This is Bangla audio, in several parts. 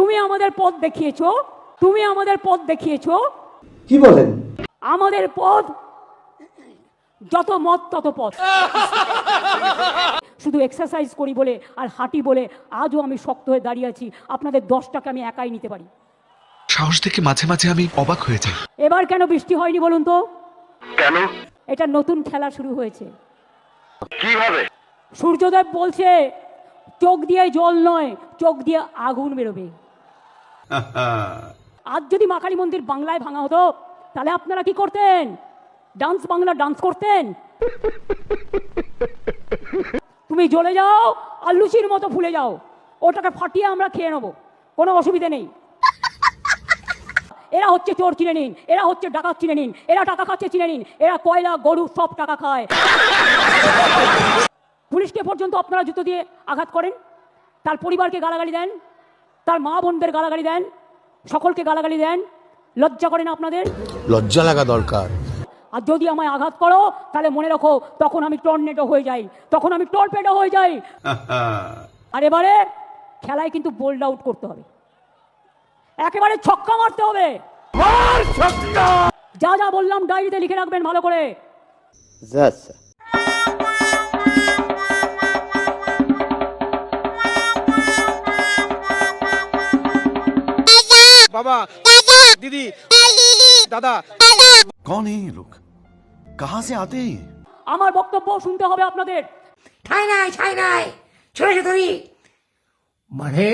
তুমি আমাদের পথ দেখিয়েছো তুমি আমাদের পথ দেখিয়েছো। কি বলেন? আমাদের পথ যত মত তত পথ। শুধু এক্সারসাইজ করি বলে আর হাঁটি বলে আজও আমি শক্ত হয়ে দাঁড়িয়ে আছি আপনাদের দশটাকে আমি একাই নিতে পারি। সাহস দেখে মাঝে মাঝে আমি অবাক হয়ে যাই। এবার কেন বৃষ্টি হয়নি বলুন তো? কেন? এটা নতুন খেলা শুরু হয়েছে। কীভাবে? সূর্যদেব বলছে চোখ দিয়ে জল নয় চোখ দিয়ে আগুন বেরোবে। আজ যদি মা কালী মন্দির বাংলায় ভাঙা হতো, তাহলে আপনারা কি করতেন? ডান্স বাংলা ডান্স করতেন? তুমি জ্বলে যাও আর লুচির মতো ফুলে যাও। ওটাকে ফাটিয়ে আমরা খেয়ে নেব। কোনো অসুবিধে নেই। এরা হচ্ছে চোর চিনে নিন, এরা হচ্ছে ডাকাত চিনে নিন, এরা টাকা খাচ্ছে চিনে নিন, এরা কয়লা, গরু, সব টাকা খায়। পুলিশকে পর্যন্ত আপনারা জুতো দিয়ে আঘাত করেন, তার পরিবারকে গালাগালি দেন তার মা বোনদের গালাগালি দেন সকলকে গালাগালি দেন লজ্জা করেন আপনাদের? লজ্জা লাগা দরকার। আর যদি আমায় আঘাত করো তাহলে মনে রাখো তখন আমি টর্নেডো হয়ে যাই তখন আমি টর্পেডো হয়ে যাই। আর এবারে খেলায় কিন্তু বোল্ড আউট করতে হবে। একেবারে ছক্কা মারতে হবে। যা যা বললাম ডায়েরিতে লিখে রাখবেন ভালো করে। আচ্ছা बाबा दीदी दादा कौन है ये लोग कहाँ से आते हैं ये আমার বক্তব্য শুনতে হবে আপনাদের ঠাই নাই ঠাই নাই চলে যেত মানে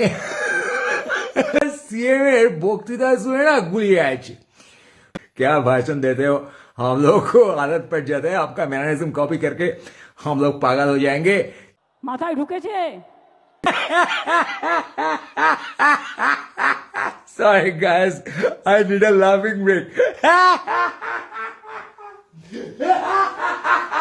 सीएम এর বক্তৃতা শুনে না গুলিয়ে আছে क्या भाषण देते हो हम लोग को आदत पड़ जाता है आपका मैनरिज्म कॉपी करके हम लोग पागल हो जाएंगे মাথায় ঢুকেছে Sorry, guys. I need a laughing break.